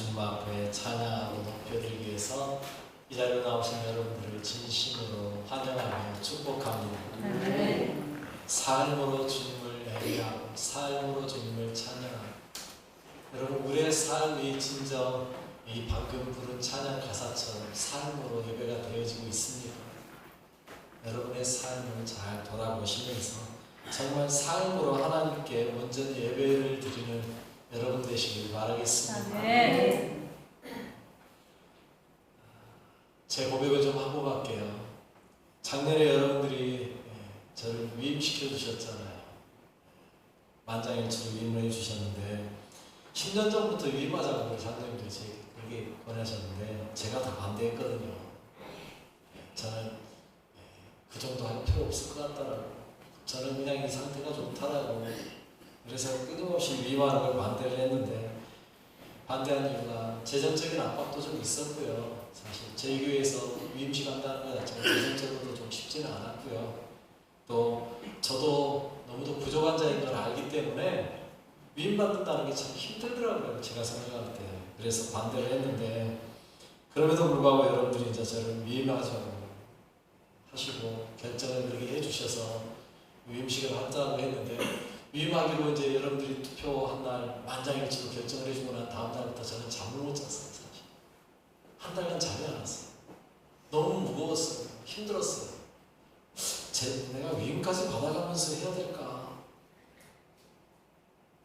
주님 앞에 찬양하고 높여드리기 위해서 이 자리에 나오신 여러분들을 진심으로 환영하며 축복합니다. 삶으로 주님을 예배하고 삶으로 주님을 찬양하고 여러분 우리의 삶이 진정 이 방금 부른 찬양 가사처럼 삶으로 예배가 되어지고 있습니다. 여러분의 삶을 잘 돌아보시면서 정말 삶으로 하나님께 온전히 예배를 드리는 여러분 되시길 바라겠습니다. 제 고백을 좀 하고 갈게요. 작년에 여러분들이 예, 저를 위임시켜 주셨잖아요. 만장일치로 위임을 해주셨는데 10년 전부터 위임하자고 장로님들이 제게 권하셨는데 제가 다 반대했거든요. 예, 저는 예, 그 정도 할 필요 없을 것 같다라고. 저는 그냥 이 상태가 좋다라고. 위임하는 걸 반대를 했는데 반대한 이유가 재정적인 압박도 좀 있었고요. 사실 저희 교회에서 위임식 한다는 것 자체가 재정적으로도 좀 쉽지는 않았고요. 또 저도 너무도 부족한 자인 걸 알기 때문에 위임받는다는 게 참 힘들더라고요. 제가 생각할 때. 그래서 반대를 했는데 그럼에도 불구하고 여러분들이 이제 저를 위임하자고 하시고 결정을 그렇게 해주셔서 위임식을 한다고 했는데 위임하기로 이제 여러분들이 투표한 날 만장일치로 결정을 해주고 난 다음 날부터 저는 잠을 못 잤어요 사실 한 달간 잠이 안 왔어요. 너무 무거웠어요. 힘들었어요. 제, 내가 위임까지 받아가면서 해야 될까?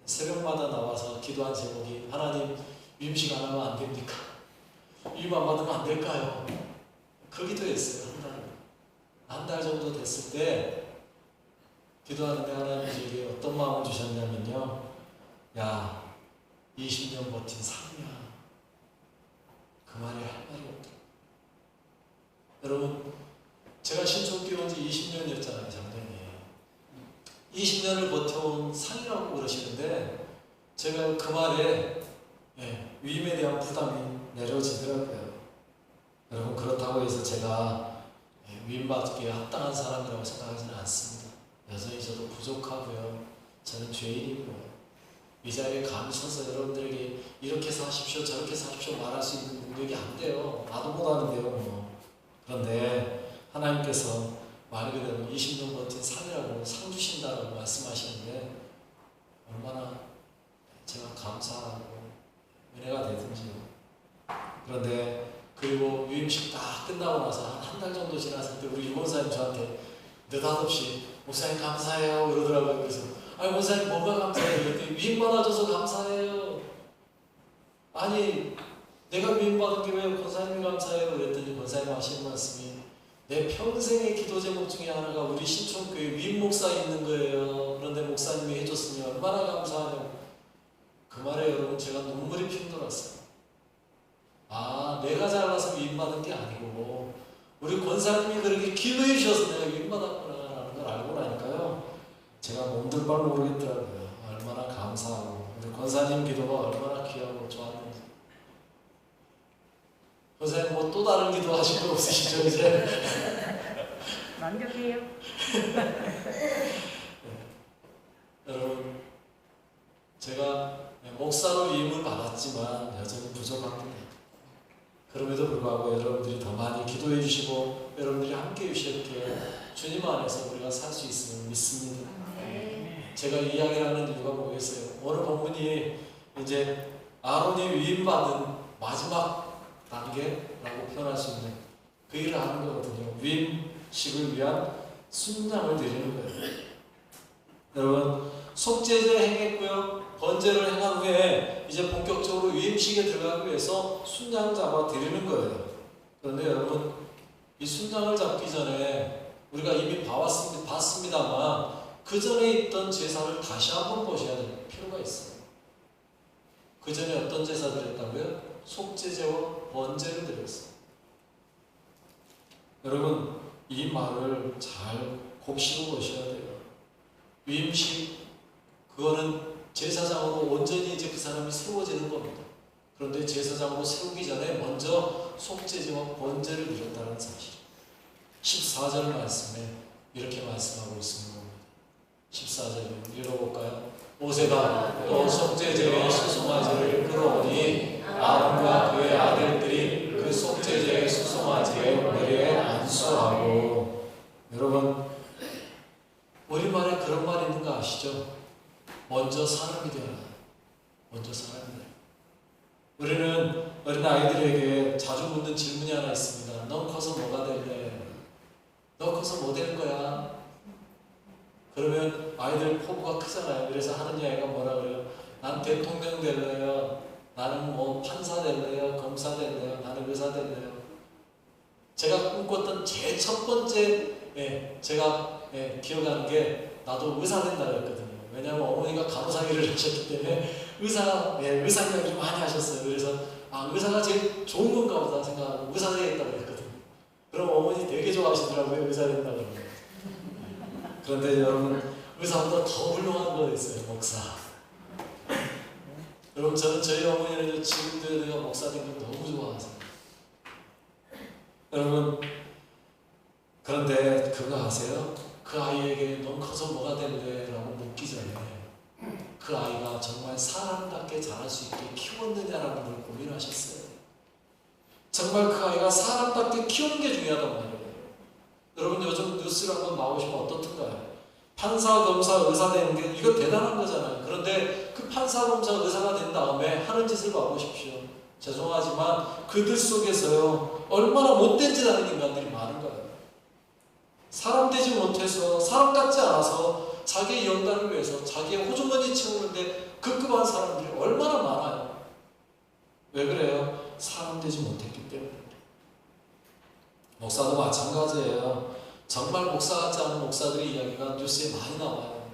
새벽마다 나와서 기도한 제목이 하나님 위임식 안 하면 안 됩니까? 위임 안 받으면 안 될까요? 그 기도했어요 한 달. 한 달 정도 됐을 때 기도하는데 하나님 저에게 어떤 마음을 주셨냐면요. 야, 20년 버틴 삶이야. 그 말이 할 말이 없다. 여러분, 제가 신촌교회 온지 20년이었잖아요, 작년에. 20년을 버텨온 상이라고 그러시는데, 제가 그 말에 예, 위임에 대한 부담이 내려지더라고요. 여러분, 그렇다고 해서 제가 예, 위임받기에 합당한 사람이라고 생각하지는 않습니다. 여전히 저도 부족하고요. 저는 죄인이고요. 이 자리에 감서서 여러분들에게 이렇게 사십시오, 저렇게 사십시오 말할 수 있는 능력이 안 돼요. 나도 못 하는데요. 뭐. 그런데 하나님께서 말 그대로 20년 버틴 상이라고 상 주신다고 말씀하시는데 얼마나 제가 감사하고 은혜가 되든지요. 그런데 그리고 유임식 다 끝나고 나서 한달 정도 지났을 때 우리 유원사님 저한테 느닷없이 목사님 감사해요 그러더라고요. 그래서 아니 목사님 뭐가 감사해요? 그랬더니 위임 받아줘서 감사해요. 아니 내가 위임 받은 게 왜 권사님이 감사해요? 그랬더니 권사님 하시는 말씀이 내 평생의 기도 제목 중에 하나가 우리 신촌교회 위임 목사 있는 거예요. 그런데 목사님이 해줬으니 얼마나 감사하냐고. 그 말에 여러분 제가 눈물이 핑 돌았어요. 아 내가 잘나서 위임 받은 게 아니고 우리 권사님이 그렇게 기도해 주셔서 내가 위임 받았구나라는 걸 알고 나니까요. 제가 몸둘 바를 모르겠더라고요. 얼마나 감사하고 우리 권사님 기도가 얼마나 귀하고 좋았는지. 권사님 뭐 또 다른 기도 하실 거 없으시죠 이제? 완벽해요. 여러분 제가 목사로 위임을 받았지만 여전히 부족합니다. 그럼에도 불구하고 여러분들이 더 많이 기도해 주시고 여러분들이 함께 이렇게 주님 안에서 우리가 살 수 있음을 믿습니다. 제가 이 이야기를 하는 이유가 뭐겠어요? 오늘 본문이 이제 아론이 위임받은 마지막 단계라고 표현할 수 있는 그 일을 하는 거거든요. 위임식을 위한 순장을 드리는 거예요. 여러분 속죄제 행했고요. 번제를 행한 후에 이제 본격적으로 위임식에 들어가기 위해서 순장 잡아 드리는 거예요. 그런데 여러분 이 순장을 잡기 전에 우리가 이미 봐왔습니다, 봤습니다만 그 전에 있던 제사를 다시 한번 보셔야 될 필요가 있어요. 그 전에 어떤 제사 드렸다고요? 속죄제와 번제를 드렸어요. 여러분 이 말을 잘 곱씹어 보셔야 돼요. 위임식 그거는 제사장으로 온전히 이제 그 사람이 세워지는 겁니다. 그런데 제사장으로 세우기 전에 먼저 속죄제와 번제를 드렸다는 사실. 14절 말씀에 이렇게 말씀하고 있습니다. 14절 읽어볼까요? 모세가 또 속죄제의 수송아지를 끌어오니 아론이 삶을. 우리는 어린 아이들에게 자주 묻는 질문이 하나 있습니다. 넌 커서 뭐가 될래? 너 커서 뭐 될 거야? 그러면 아이들 포부가 크잖아요. 그래서 하는 이야기가 뭐라 그래요? 난 대통령 될래요. 나는 뭐 판사 될래요. 검사 될래요. 나는 의사 될래요. 제가 꿈꿨던 제일 첫 제가 예, 기억하는 게 나도 의사 된다 그랬거든요. 왜냐하면 어머니가 간호사 일을 하셨기 때문에 의사, 예, 의사 이야기를 많이 하셨어요. 그래서 아 의사가 제일 좋은 건가 보다 생각하고 의사 되겠다고 그랬거든요. 그럼 어머니 되게 좋아하시더라고요. 의사 된다고 그러면. 그런데 여러분 의사보다 더 훌륭한 거 있어요. 목사. 여러분 저는 저희 어머니는 지금도 내가 목사 된 걸 너무 좋아하세요. 여러분 그런데 그거 아세요? 그 아이에게 넌 커서 뭐가 될래? 라고 묻기 전에 그 아이가 정말 사람답게 자랄 수 있게 키웠느냐라는 걸 고민하셨어요. 정말 그 아이가 사람답게 키우는 게 중요하단 말이에요. 여러분 요즘 뉴스를 한번 나오시면 어떻던가요? 판사, 검사, 의사 되는 게 이거 대단한 거잖아요. 그런데 그 판사, 검사, 의사가 된 다음에 하는 짓을 봐보십시오. 죄송하지만 그들 속에서요 얼마나 못된 짓 하는 인간들이 많은 거예요. 사람 되지 못해서 사람 같지 않아서 자기의 영달을 위해서 자기의 호주머니 채우는데 급급한 사람들이 얼마나 많아요. 왜 그래요? 사람 되지 못했기 때문에. 목사도 마찬가지예요. 정말 목사 같지 않은 목사들의 이야기가 뉴스에 많이 나와요.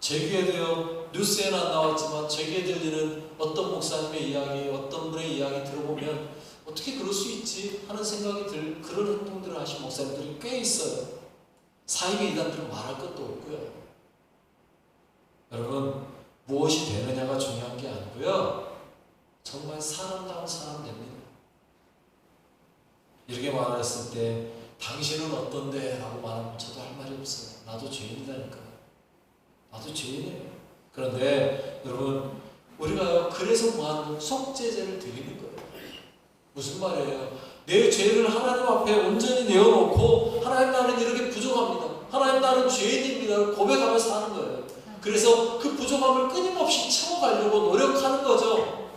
제 귀에도요, 뉴스에는 안 나왔지만 제 귀에 들리는 어떤 목사님의 이야기, 어떤 분의 이야기 들어보면 어떻게 그럴 수 있지? 하는 생각이 들, 그런 행동들을 하신 목사님들이 꽤 있어요. 사입의 이단들은 말할 것도 없고요. 여러분, 무엇이 되느냐가 중요한 게 아니고요. 정말 사람다운 사람 됩니다. 이렇게 말했을 때 당신은 어떤데? 라고 말하면 저도 할 말이 없어요. 나도 죄인이다니까. 나도 죄인이에요. 그런데 여러분 우리가 그래서 뭐하는 속죄제를 드리는 거예요. 무슨 말이에요? 내 죄를 하나님 앞에 온전히 내어놓고 하나님 나는 이렇게 부족합니다. 하나님 나는 죄인입니다. 고백하면서 하는 거예요. 그래서 그 부족함을 끊임없이 채워가려고 노력하는 거죠.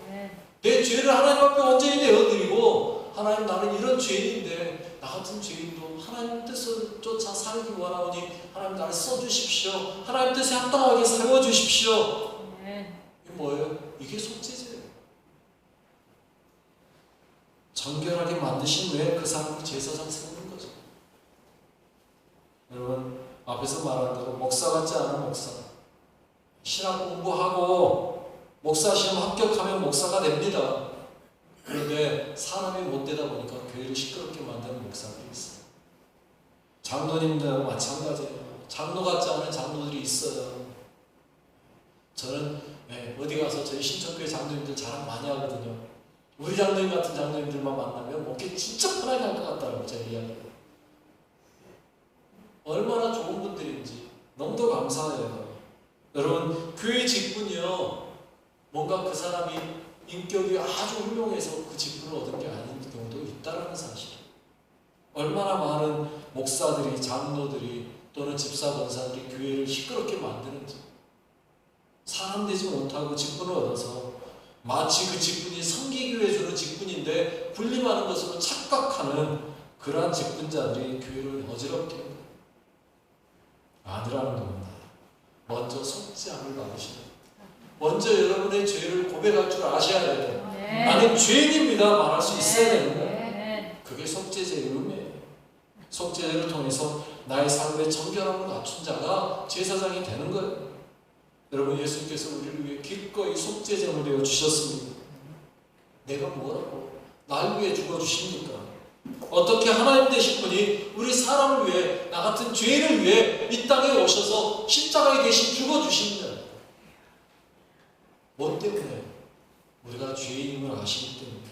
내 죄를 하나님 앞에 온전히 내어드리고 하나님 나는 이런 죄인인데 나 같은 죄인도 하나님 뜻을 쫓아 살기 원하오니 하나님 나를 써주십시오. 하나님 뜻에 합당하게 세워주십시오. 이게 뭐예요? 이게 속죄제예요. 정결하게 만드신 후에 그 사람을 제사장 세우는 거죠. 여러분 앞에서 말한 대로 목사 같지 않은 목사 신학 공부하고 목사 시험 합격하면 목사가 됩니다. 그런데 사람이 못 되다 보니까 교회를 시끄럽게 만드는 목사들이 있어요. 장로님들 마찬가지예요. 장로 같지 않은 장로들이 있어요. 저는 네, 어디 가서 저희 신천교회 장로님들 자랑 많이 하거든요. 우리 장로님 같은 장로님들만 만나면 목회 진짜 편하게 할 것 같다고 제가 이야기해요. 얼마나 좋은 분들인지 너무도 감사해요. 여러분 교회 직분이요. 뭔가 그 사람이 인격이 아주 훌륭해서 그 직분을 얻은 게 아닌 경우도 있다는 사실. 얼마나 많은 목사들이, 장로들이 또는 집사, 권사들이 교회를 시끄럽게 만드는지. 사람 되지 못하고 직분을 얻어서 마치 그 직분이 성기교회 주는 직분인데 군림하는 것으로 착각하는 그러한 직분자들이 교회를 어지럽게 아니라는 겁니다. 먼저 속죄함을 받으시는 먼저 여러분의 죄를 고백할 줄 아셔야 돼요. 나는 죄인입니다 말할 수 있어야 되는 거예요. 그게 속죄제의 의미예요. 속죄제를 통해서 나의 삶의 정결함을 갖춘 자가 제사장이 되는 거예요. 여러분 예수님께서 우리를 위해 기꺼이 속죄제물 되어 주셨습니다. 내가 뭐라고 날 위해 죽어 주십니까? 어떻게 하나님 되신 분이 우리 사람을 위해 나 같은 죄인을 위해 이 땅에 오셔서 십자가에 대신 죽어 주십니다. 뭐 때문에? 우리가 죄인임을 아시기 때문에.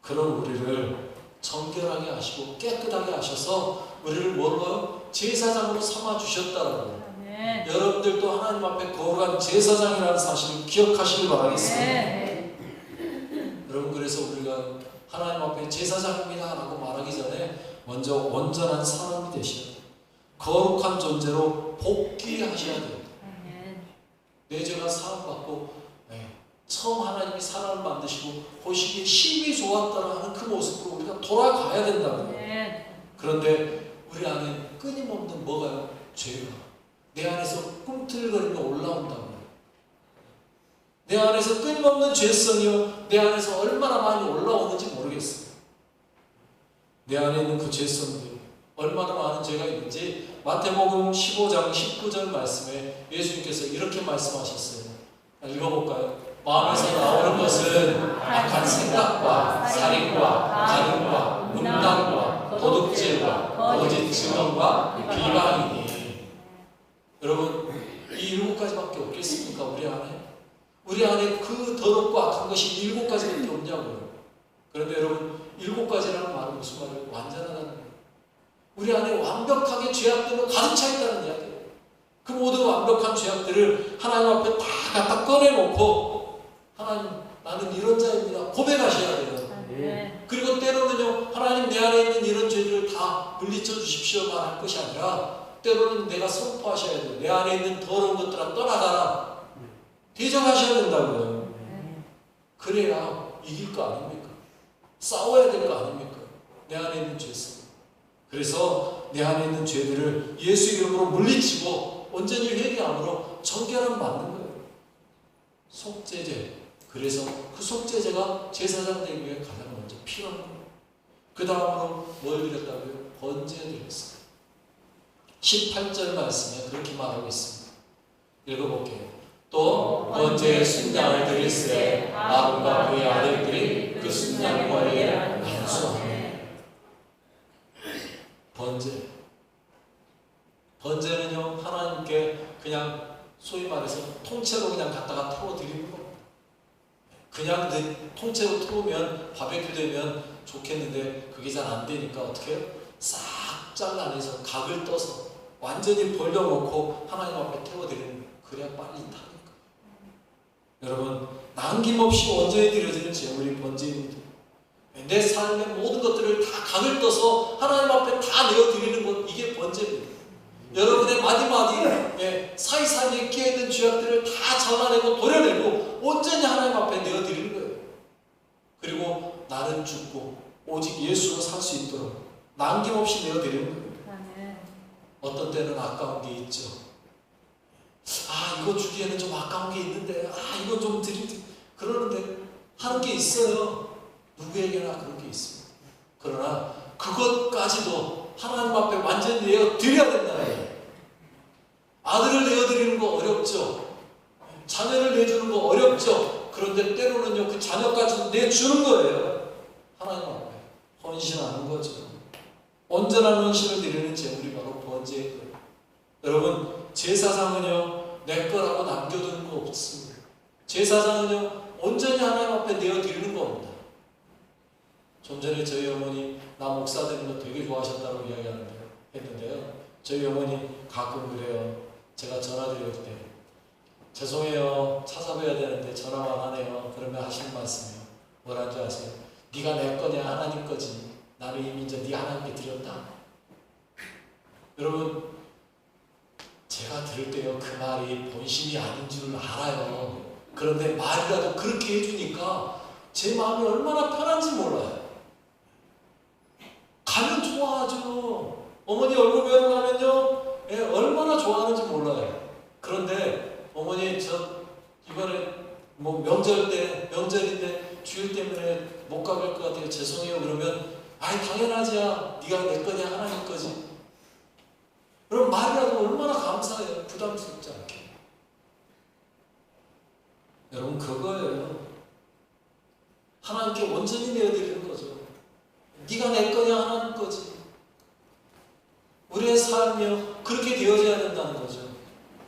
그런 우리를 정결하게 하시고 깨끗하게 하셔서 우리를 뭘로 제사장으로 삼아 주셨다라 고. 여러분들도 하나님 앞에 거룩한 제사장이라는 사실을 기억하시길 바라겠습니다. 여러분 그래서 우리가 하나님 앞에 제사장입니다라고 말하기 전에 먼저 온전한 사람이 되셔야 돼요. 거룩한 존재로 복귀하셔야 돼요. 내 죄가 사함받고 네, 처음 하나님이 사람을 만드시고 보시기에 힘이 좋았다라는 그 모습으로 우리가 돌아가야 된다고요. 네. 그런데 우리 안에 끊임없는 뭐가요? 죄가 내 안에서 꿈틀거리며 올라온다고요. 내 안에서 끊임없는 죄성이요. 내 안에서 얼마나 많이 올라오는지 모르겠어요. 내 안에 있는 그 죄성들 얼마나 많은 죄가 있는지 마태복음 15장 19절 말씀에 예수님께서 이렇게 말씀하셨어요. 읽어볼까요? 마음에서 나오는 것은 악한 생각과 살인과 가늠과 음란과 도둑질과 거짓 증언과 비방이니 여러분 이 일곱 가지밖에 없겠습니까 우리 안에? 우리 안에 그 더럽고 악한 것이 일곱 가지밖에 없냐고요. 그런데 여러분 일곱 가지라는 말은 무슨 말이에요? 완전하다는 거예요. 우리 안에 완벽하게 죄악들은 가득 차 있다는 이야기예요. 그 모든 완벽한 죄악들을 하나님 앞에 다 갖다 꺼내놓고 하나님 나는 이런 자입니다. 고백하셔야 돼요. 네. 그리고 때로는요 하나님 내 안에 있는 이런 죄들을 다 물리쳐 주십시오 말할 것이 아니라 때로는 내가 선포하셔야 돼요. 내 안에 있는 더러운 것들아 떠나가라. 대적하셔야 된다고요. 그래야 이길 거 아닙니까? 싸워야 될 거 아닙니까? 내 안에 있는 죄성. 그래서 내 안에 있는 죄들을 예수 이름으로 물리치고 온전히 회개함으로 정결함 받는 거예요. 속죄제. 그래서 그 속죄제가 제사장 되기 위해 가장 먼저 필요한 거예요. 그 다음으로 뭘 드렸다고요? 번제 드렸어요. 18절 말씀에 그렇게 말하고 있습니다. 읽어볼게요. 또 번제의 순장을 드릴세 아론과 그의 아들들이 그 순장 관리에 안수하네. 번제. 번제는요 하나님께 그냥 소위 말해서 통째로 그냥 갖다가 태워 드리는 겁니다. 그냥 내 통째로 태우면 바베큐 되면 좋겠는데 그게 잘 안 되니까 어떻게 해요? 싹 잘라내서 각을 떠서 완전히 벌려놓고 하나님 앞에 태워드리는 거예요. 그래야 빨리 타니까. 여러분 남김없이 원전에 드려지는 제물이 번제입니다. 내 삶의 모든 것들을 다 각을 떠서 하나님 앞에 다 내어드리는 것 이게 번제입니다. 여러분의 마디마디 예, 사이사이에 끼어있는 죄악들을 다 잘라내고 도려내고 온전히 하나님 앞에 내어드리는 거예요. 그리고 나는 죽고 오직 예수로 살 수 있도록 남김없이 내어드리는 거예요. 네. 어떤 때는 아까운 게 있죠. 아 이거 주기에는 좀 아까운 게 있는데 아 이거 좀 드리 그러는데 하는 게 있어요. 누구에게나 그런 게 있습니다. 그러나 그것까지도 하나님 앞에 완전히 내어 드려야 거예요. 아들을 내어드리는 거 어렵죠. 자녀를 내주는 거 어렵죠. 그런데 때로는요 그 자녀까지 내주는 거예요. 하나님 앞에 헌신하는 거죠. 온전한 헌신을 드리는 제물이 거예요. 여러분 제사상은요 내 거라고 남겨두는 거 없습니다. 제사상은요 온전히 하나님 앞에 내어 드리는 겁니다. 좀 전에 저희 어머니 나 목사 되는 거 되게 좋아하셨다고 이야기하는데요. 했는데요. 저희 어머니 가끔 그래요. 제가 전화 드릴 때 죄송해요. 찾아뵈야 되는데 전화만 하네요. 그러면 하시는 말씀이요. 뭐라는 줄 아세요? 네가 내 거냐 하나님 거지. 나는 이미 이제 네 하나님께 드렸다. 여러분 제가 들을 때요 그 말이 본심이 아닌 줄 알아요. 그런데 말이라도 그렇게 해주니까 제 마음이 얼마나 편한지 몰라요. 가면 좋아하죠. 어머니 얼굴 배우러 가면요 예, 얼마나 좋아하는지 몰라요. 그런데 어머니 저 이번에 뭐 명절 때 명절인데 주일 때문에 못 가볼 것 같아요. 죄송해요. 그러면 아이 당연하지야. 네가 내 거냐 하나님 거지. 그럼 말이라도 얼마나 감사해요. 부담스럽지 않게. 여러분 그거예요. 하나님께 온전히 내어드리는 거죠. 네가 내 거냐 하나님 거지. 우리의 삶이요 그렇게 되어져야 된다는 거죠.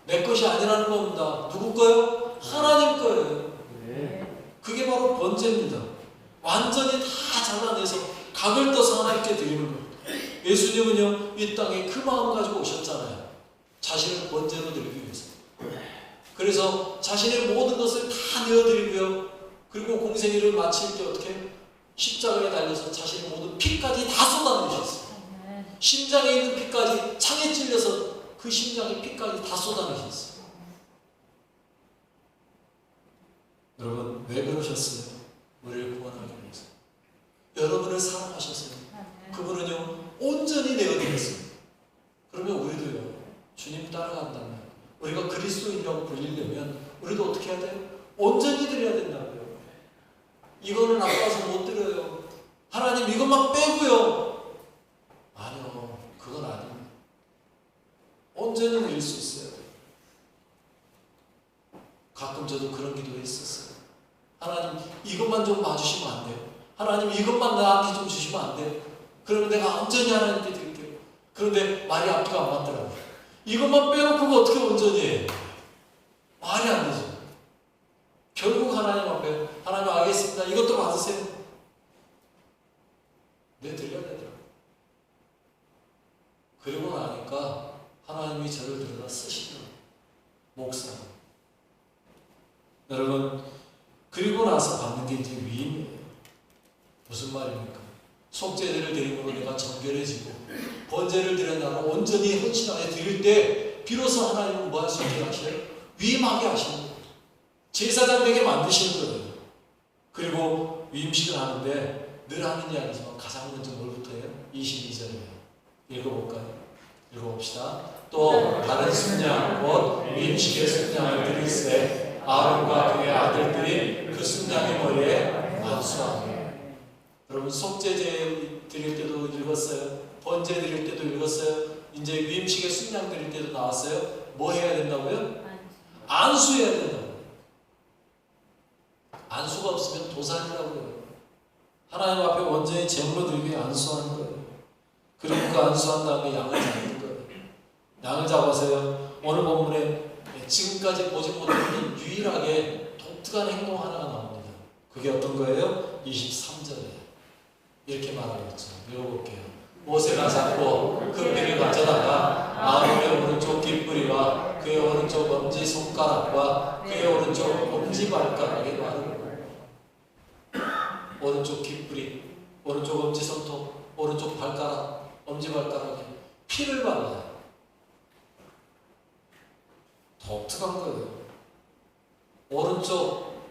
내 것이 아니라는 겁니다. 누구 거요? 하나님 거예요. 그게 바로 번제입니다. 완전히 다 잘라내서 각을 떠서 하나님께 드리는 겁니다. 예수님은요 이 땅에 그 마음 가지고 오셨잖아요. 자신을 번제로 드리기 위해서. 그래서 자신의 모든 것을 다 내어드리고요. 그리고 공생일을 마칠 때 어떻게 십자가에 달려서 자신의 모든 피까지 다 쏟아내셨어요. 네. 심장에 있는 피까지 창에 찔려서 그 심장의 피까지 다 쏟아내셨어요. 여러분 왜 그러셨어요? 우리를 구원하기 위해서. 여러분을 사랑하셨어요. 그분은요 온전히 내어드렸어요. 그러면 우리도요 주님 따라간다면 우리가 그리스도인이라고 불리려면 우리도 어떻게 해야 돼요? 온전히 드려야 된다고요. 이거는 아까워서 못 드려요. 하나님 이것만 빼고요. 아니요 그건 아닙니다. 온전히 드릴 수 있어요. 가끔 저도 그런 기도했었어요. 하나님 이것만 좀 봐주시면 안 돼요? 하나님 이것만 나한테 좀 주시면 안 돼요? 그러면 내가 온전히 하나님께 드릴게요. 그런데 말이 앞뒤가 안 맞더라고요. 이것만 빼놓고 어떻게 온전히 해? 말이 안 되죠. 결국 하나님 앞에 하나님 알겠습니다. 이것도 받으세요. 내 드려야 되더라고요. 그리고 나니까 하나님이 저를 들여다 쓰시더라고요. 목사. 여러분, 그리고 나서 받는 게 이제 위임이에요. 무슨 말입니까? 속죄제를 드림으로 내가 정결해지고 번제를 드려 나는 온전히 헌신하여 드릴 때 비로소 하나님은 뭐 할 수 있게 하셔요? 위임하게 하시는 거예요. 제사장 되게 만드시는 거예요. 그리고 위임식을 하는데 늘 하는 이야기지만 가장 먼저 뭘부터 해요? 22절이에요. 읽어볼까요? 읽어봅시다. 또 다른 순양 곧 위임식의 순양을 드릴세 아론과 그의 아들들이 그 순양의 머리에 안수하며 여러분 속죄제 드릴 때도 읽었어요. 번제 드릴 때도 읽었어요. 이제 위임식에 순양 드릴 때도 나왔어요. 뭐 해야 된다고요? 안수해야 된다고. 안수가 없으면 도산이라고요. 하나님 앞에 원전히 제물로 드리게 안수하는 거예요. 그리고 그 안수한 다음에 양을 잡는 거예요. 양을 잡아서요. 오늘 본문에 지금까지 보지 못했던 유일하게 독특한 행동 하나가 나옵니다. 그게 어떤 거예요? 23절에 이렇게 말하고 있죠. 읽어볼게요. 모세가 잡고 그 피를 가져다가 아론의 오른쪽 깃뿌리와 그의 오른쪽 엄지 손가락과 그의 오른쪽 엄지 발가락에 바르고 오른쪽 깃뿌리, 오른쪽 엄지 손톱, 오른쪽 발가락, 엄지 발가락에 피를 발라요. 독특한 거예요. 오른쪽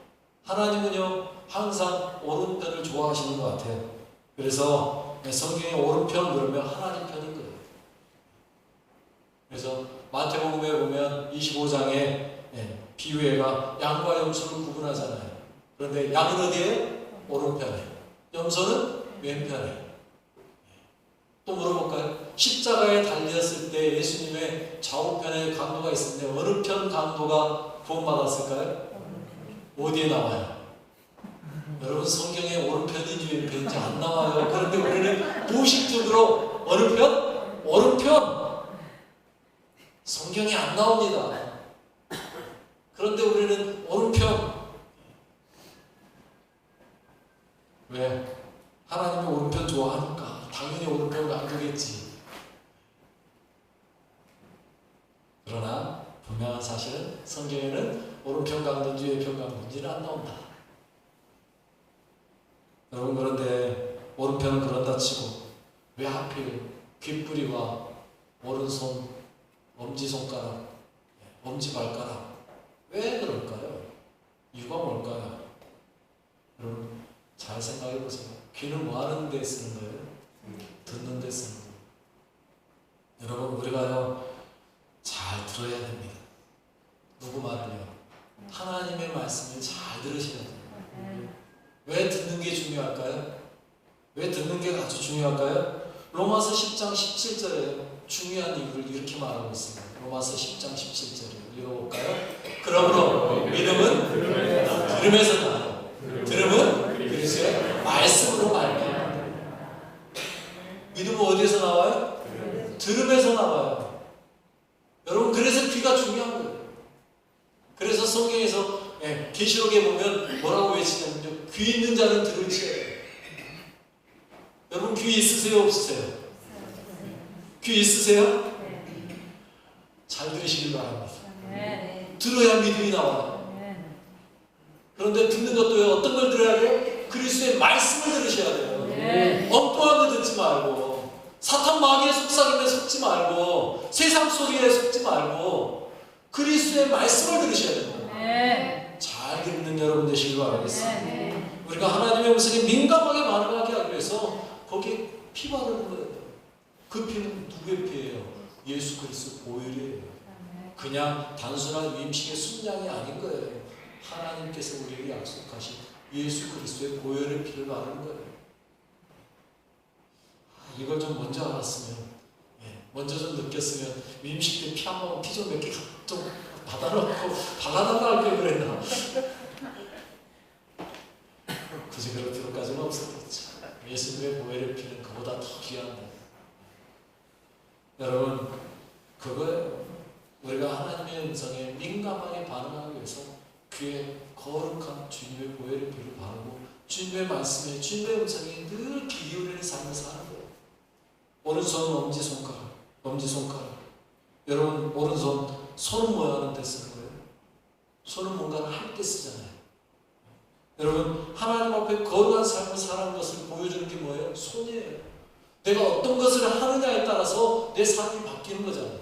하나님은요 항상 오른편을 좋아하시는 것 같아요. 그래서 성경의 오른편 그러면 하나님 편인 거예요. 그래서 마태복음에 보면 25장에 예, 비유회가 양과 염소를 구분하잖아요. 그런데 양은 어디에? 오른편에. 염소는 왼편에. 또 물어볼까요? 십자가에 달렸을 때 예수님의 좌우편에 강도가 있었는데 어느 편 강도가 구원받았을까요? 어디에 나와요? 여러분 성경에 오른편인지 왼편인지 안 나와요. 그런데 우리는 무의식적으로 어느 편? 오른편. 성경에 안 나옵니다. 그런데 우리는 오른편. 왜? 하나님이 오른편 좋아하니까 당연히 오른편 강도겠지. 그러나 분명한 사실은 성경에는 오른편 강도인지 왼편 강도인지는 안 나온다. 여러분 그런데 오른편은 그런다 치고 왜 하필 귓뿌리와 오른손, 엄지손가락, 엄지발가락 왜 그럴까요? 이유가 뭘까요? 여러분 잘 생각해 보세요. 귀는 뭐 하는 데 쓰는 거예요? 듣는 데 쓰는 거예요. 여러분 우리가요 잘 들어야 됩니다. 누구 말을요? 하나님의 말씀을 잘 들으셔야 돼요. 왜 듣는 게 중요할까요? 왜 듣는 게 아주 중요할까요? 로마서 10장 17절에 중요한 이유를 이렇게 말하고 있습니다. 로마서 10장 17절을 읽어볼까요? 그러므로 믿음은 들음에서 나요. 들음은 그리스도의 말씀으로 말미암아. 믿음은 어디에서 나와요? 들음에서 나와요. 여러분 그래서 귀가 중요한 거예요. 계시록에 보면 뭐라고 외치냐면요. 귀 있는 자는 들을지어다. 여러분 귀 있으세요 없으세요? 귀 있으세요? 잘 들으시길 바랍니다. 들어야 믿음이 나와요. 그런데 듣는 것도 어떤 걸 들어야 돼요? 그리스도의 말씀을 들으셔야 돼요. 엉뚱한 거 듣지 말고 사탄 마귀의 속삭임에 속지 말고 세상 소리에 속지 말고 그리스도의 말씀을 들으셔야 됩니다. 잘 듣는 여러분 되시길 바라겠습니다. 네. 우리가 하나님의 음성에 민감하게 반응하게 하기 위해서 거기에 피 바르는 거예요. 그 피는 누구의 피예요? 예수 그리스도 보혈이에요. 그냥 단순한 위임식의 순장이 아닌 거예요. 하나님께서 우리에게 약속하신 예수 그리스도의 보혈의 피를 바르는 거예요. 아, 이걸 좀 먼저 알았으면, 예, 먼저 좀 느꼈으면 위임식 때 피 한 번, 피 좀 몇개 좀 받아놓고 발라달라 할걸 그랬나. 굳이 그럴 필요까지는 없었겠죠. 예수님의 보혈의 피는 그보다 더 귀한 데. 여러분, 그거예요. 우리가 하나님의 음성에 민감하게 반응하기 위해서 그의 거룩한 주님의 보혈의 피를 바르고 주님의 말씀에 주님의 음성에 늘귀 기울이는 삶을 사는 거예요. 오른손 엄지손가락, 엄지손가락. 여러분, 오른손, 손은 뭐 하는 데 쓰는 거예요? 손은 뭔가를 할 때 쓰잖아요. 여러분, 하나님 앞에 거룩한 삶을 사는 것을 보여주는 게 뭐예요? 손이에요. 내가 어떤 것을 하느냐에 따라서 내 삶이 바뀌는 거잖아요.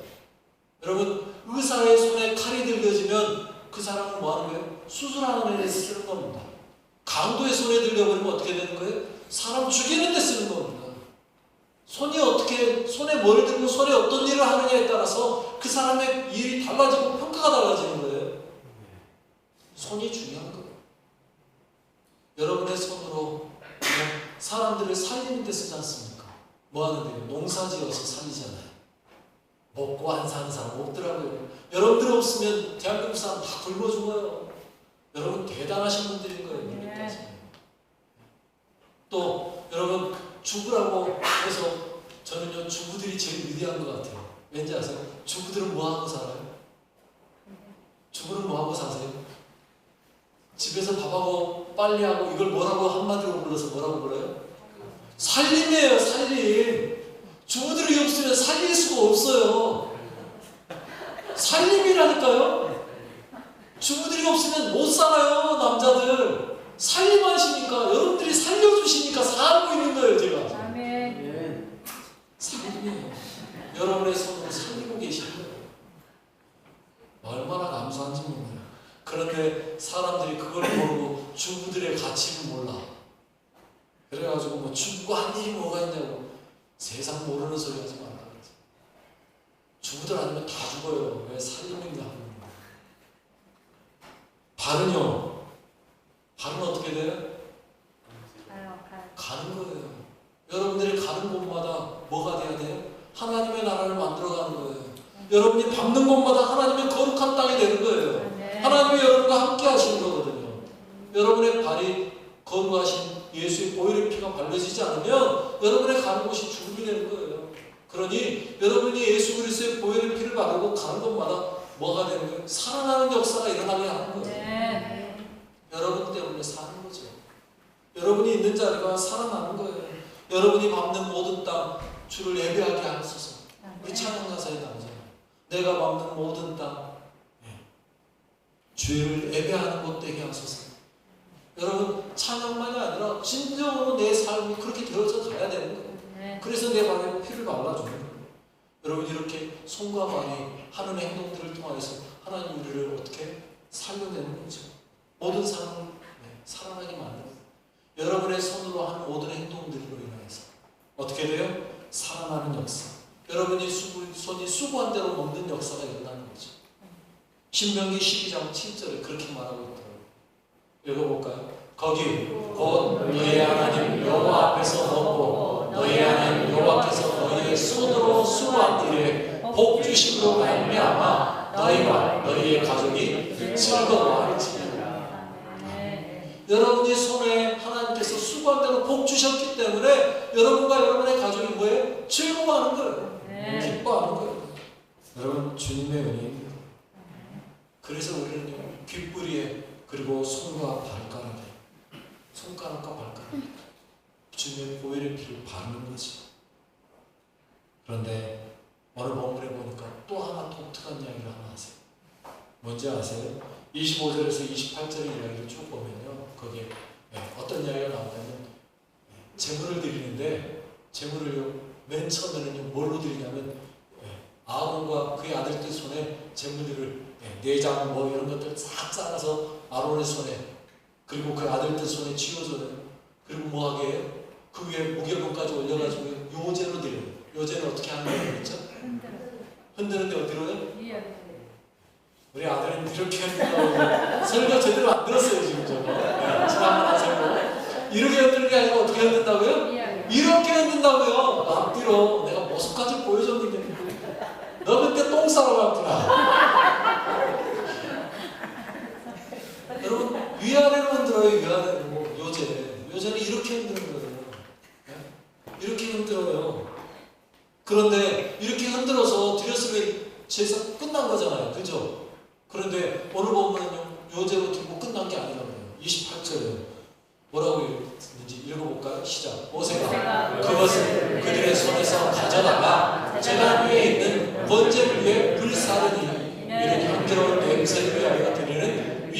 여러분, 의사의 손에 칼이 들려지면 그 사람은 뭐 하는 거예요? 수술하는 데 쓰는 겁니다. 강도의 손에 들려버리면 어떻게 되는 거예요? 사람 죽이는 데 쓰는 겁니다. 손이 어떻게, 손에 뭘 들고 손에 어떤 일을 하느냐에 따라서 그 사람의 일이 달라지고 평가가 달라지는 거예요. 손이 중요한 거예요. 여러분의 손으로 사람들을 살리는 데 쓰지 않습니까? 뭐 하는데요? 농사 지어서 살리잖아요. 먹고 안 사는 사람 없더라고요. 여러분들 없으면 대한민국 사람 다 굶어 죽어요. 여러분 대단하신 분들인 거예요. 네. 또 여러분 주부라고 해서 저는요 주부들이 제일 위대한 것 같아요. 왠지 아세요? 주부들은 뭐 하고 살아요? 주부는 뭐 하고 사세요? 집에서 밥하고 빨래하고 이걸 뭐라고 한마디로 불러서 뭐라고 불러요? 살림이에요, 살림. 주부들이 없으면 살릴 수가 없어요. 살림이라니까요. 주부들이 없으면 못 살아요, 남자들. 살림하시니까, 여러분들이 살려주시니까 살고 있는 거예요, 제가. 아멘. 살림이에요. 여러분의 손으로 살리고 계시는 거예요. 얼마나 감사한지 몰라요. 그런데 사람들이 그걸 모르고 주부들의 가치를 몰라. 주부가 한 일이 뭐가 있냐고 세상 모르는 소리 하지 말라 그러지. 주부들 아니면 다 죽어요. 왜 살림인가 하는 거예요. 발은요. 발은 어떻게 돼요? 가는 거예요. 여러분들이 가는 곳마다 뭐가 돼야 돼요? 하나님의 나라를 만들어가는 거예요. 여러분이 밟는 곳마다 하나님의 거룩한 땅이 되는 거예요. 아멘. 하나님이 여러분과 함께 하시는 거거든요. 여러분의 발이 거룩하신 예수의 보혈의 피가 발려지지 않으면 여러분의 가는 곳이 죽음이 되는 거예요. 그러니 여러분이 예수 그리스도의 보혈의 피를 바르고 가는 곳마다 뭐가 되는 거예요? 살아나는 역사가 일어나게 하는 거예요. 네. 여러분 때문에 사는 거죠. 여러분이 있는 자리가 살아나는 거예요. 여러분이 밟는 모든 땅 주를 예배하게 하소서. 우리 찬양 가사에 나오잖아요. 내가 밟는 모든 땅 예. 주를 예배하는 곳 되게 하소서. 여러분 찬양만이 아니라 진정으로 내 삶이 그렇게 되어져 가야 되는 거예요. 네. 그래서 내 발에 피를 발라주는 거예요. 여러분 이렇게 손과 발이 하는 행동들을 통하여서 하나님 우리를 어떻게 살려내는 거죠. 모든 사람을 네, 살아나게 만드는 거예요. 여러분의 손으로 하는 모든 행동들로 인해서 어떻게 돼요? 살아나는 역사. 여러분이 수고, 손이 수고한 대로 먹는 역사가 일어나는 거죠. 신명기 12장 7절에 그렇게 말하고. 읽어볼까요? 거기 곧 너희 하나님 여호와 앞에서 먹고 너희 하나님 여호와께서 너희의 손으로 수고한 일에 복 주심으로 말미암아 너희와 너희의 가족이 즐거워할지니라. 여러분이 손에 하나님께서 수고한 대로 복 주셨기 때문에 여러분과 여러분의 가족이 뭐예요? 즐거워하는 거예요. 네. 기뻐하는 거예요. 여러분 주님의 은혜입니다. 그래서 우리는요 귓불이에 그리고 손과 발가락에 손가락과 발가락에 주님의 보혈의 피를 바르는 거지. 그런데 어느 본문에 보니까 또 하나 독특한 이야기를 하나 하세요. 뭔지 아세요? 25절에서 28절의 이야기를 쭉 보면요. 거기에 예, 어떤 이야기가 나오냐면 예, 제물을 드리는데 제물을요 맨 처음에는요 뭘로 드리냐면 예, 아론과 그의 아들들 손에 제물들을 예, 내장 뭐 이런 것들 싹 쌓아서 아론의 손에 그리고 그 아들들 손에 쥐어줘요. 그리고 뭐 하게 해요? 그 위에 무게금까지 올려가지고 요제로 드려요. 요제는 어떻게 하는 거예요? 그렇죠? 흔드는데 어디로 해요? 위에. 우리 아들은 이렇게 흔든다고 설교 제대로 안 들었어요 지금 저거 네, 지난번 한 설교 이렇게 흔드는 게 아니라 어떻게 흔든다고요? 이렇게 흔든다고요 앞뒤로 내가 모습까지 보여줬는데 너 그때 똥 싸러 갔구나 여러분 위아래로 흔들어요 위아래로 요새 요새는 이렇게 흔드는 거예요 네? 이렇게 흔들어요 그런데 이렇게 흔들어서 드렸으면 제사 끝난 거잖아요 그죠? 그런데 오늘 보면요 요제로 들고 끝난 게 아니라고요 28절에 뭐라고 읽는지 읽어볼까요? 시작 모세가 그것을 그들의 손에서 가져다가 재단 위에 있는 번제를 위해 불사르니 이런 향기로운 냄새를 위하여 드리는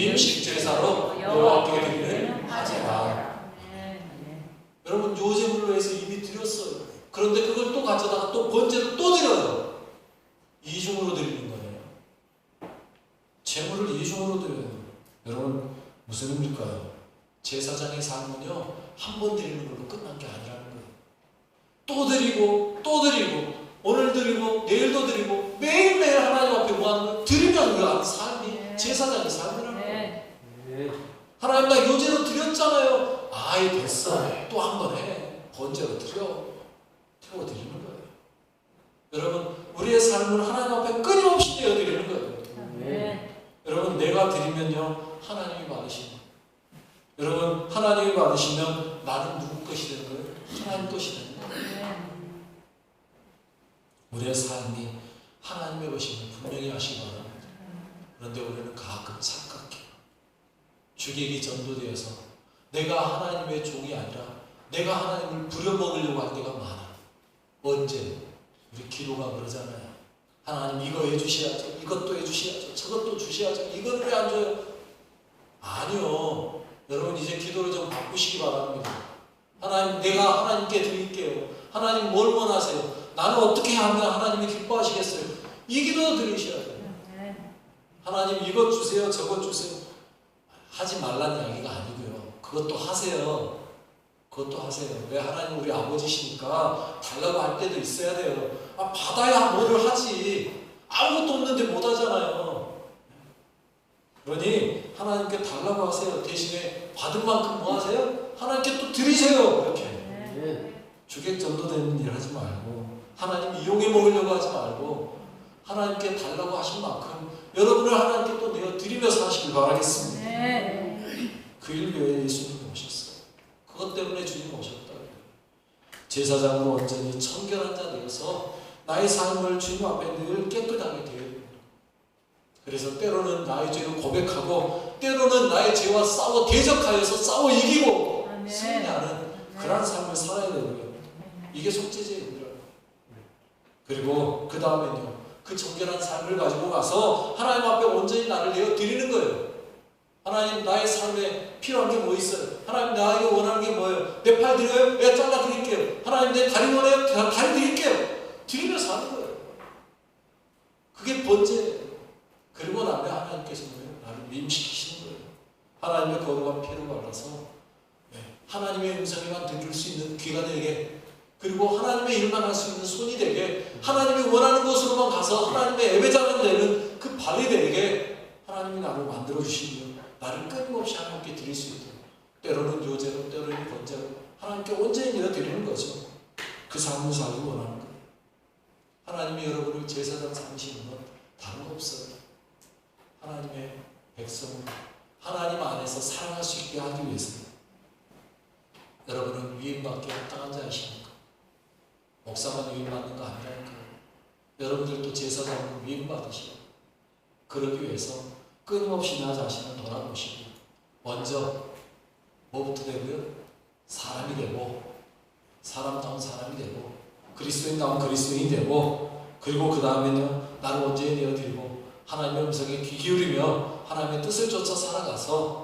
제사로 여호와께 드리는 화제다 네. 여러분 요제물로 해서 이미 드렸어요 그런데 그걸 또 가져다가 또 번제를 또 드려요 이중으로 드리는 거예요 재물을 이중으로 드려요 여러분 무슨 의미일까요? 제사장의 삶은요 한 번 드리는 걸로 끝난 게 아니라는 거예요 또 드리고 또 드리고 오늘 드리고 내일도 드리고 매일매일 하나님 앞에 뭐하는? 드리면 그 삶이 제사장의 삶이라는 거예요 네. 하나님 나 요제로 드렸잖아요. 아이 됐어. 또 한 번 해. 번제로 드려. 태워 드리는 거예요. 여러분 우리의 삶은 하나님 앞에 끊임없이 내어 드리는 거예요. 네. 여러분 내가 드리면요 하나님이 받으십니다. 여러분 하나님이 받으시면 나는 누구 것이 되는 거예요? 하나님 것이 되는 거예요. 네. 우리의 삶이 하나님의 것임을 분명히 하시기 바랍니다. 그런데 우리는. 주객이 전도되어서 내가 하나님의 종이 아니라 내가 하나님을 부려먹으려고 할 때가 많아. 언제? 우리 기도가 그러잖아요. 하나님 이거 해주셔야죠. 이것도 해주셔야죠. 저것도 주셔야죠. 이건 왜안 줘요? 아니요. 여러분 이제 기도를 좀 바꾸시기 바랍니다. 하나님 내가 하나님께 드릴게요. 하나님 뭘 원하세요? 나는 어떻게 하면 하나님이 기뻐하시겠어요? 이 기도 드리셔야 돼요. 네. 하나님 이것 주세요, 저것 주세요. 하지 말라는 이야기가 아니고요. 그것도 하세요. 그것도 하세요. 왜 하나님 우리 아버지시니까 달라고 할 때도 있어야 돼요. 아, 받아야 뭐를 하지. 아무것도 없는데 못 하잖아요. 그러니 하나님께 달라고 하세요. 대신에 받은 만큼 뭐 하세요? 하나님께 또 드리세요. 이렇게. 네. 주객 전도 되는 일 하지 말고 하나님 이용해 먹으려고 하지 말고 하나님께 달라고 하신 만큼 여러분을 하나님께 또 내어 드리면서 하시길 바라겠습니다. 네. 그일 위해 예수님 오셨어요. 그것 때문에 주님 오셨다. 제사장으로 온전히 청결한 자 되어서 나의 삶을 주님 앞에 늘 깨끗하게 됩니다. 그래서 때로는 나의 죄를 고백하고 때로는 나의 죄와 싸워 대적하여서 싸워 이기고 아멘. 승리하는 그러한 삶을 살아야 되고요. 이게 의미라고. 그리고 그 다음에는요. 그 정결한 삶을 가지고 가서 하나님 앞에 온전히 나를 내어 드리는 거예요. 하나님 나의 삶에 필요한 게 뭐 있어요? 하나님 나에게 원하는 게 뭐예요? 내 팔 드려요? 내 잘라 드릴게요. 하나님 내 다리 원해요? 다- 다리 드릴게요. 드리면서 하는 거예요. 그게 번제예요. 그리고 나면 하나님께서 뭐예요? 나를 림시키시는 거예요. 하나님의 거룩한 피를 발라서 네, 하나님의 음성에만 들을 수 있는 귀가 되게 그리고 하나님의 일만 할 수 있는 손이 되게 하나님이 원하는 곳으로만 가서 하나님의 예배자가 되는 그 발이 되게 하나님이 나를 만들어 주시며 나를 끊임없이 하나님께 드릴 수 있도록 때로는 요제로 때로는 번제로 하나님께 온전히 드리는 거죠. 그 삶을 살기 원하는 거예요. 하나님이 여러분을 제사장 삼으시는 건 다른 거 없어요. 하나님의 백성을 하나님 안에서 사랑할 수 있게 하기 위해서 여러분은 위임받기 합당한 자이십니까? 목사만 위임받는 거 아니라니까요. 여러분들도 제사장으로 위임받으시고 그러기 위해서 끊임없이 나 자신을 돌아보시고 먼저 뭐부터 되고요? 사람이 되고 사람다운 사람이 되고 그리스도인다운 그리스도인이 되고 그리고 그 다음에는 나를 온전히 내어드리고 하나님의 음성에 귀 기울이며 하나님의 뜻을 쫓아 살아가서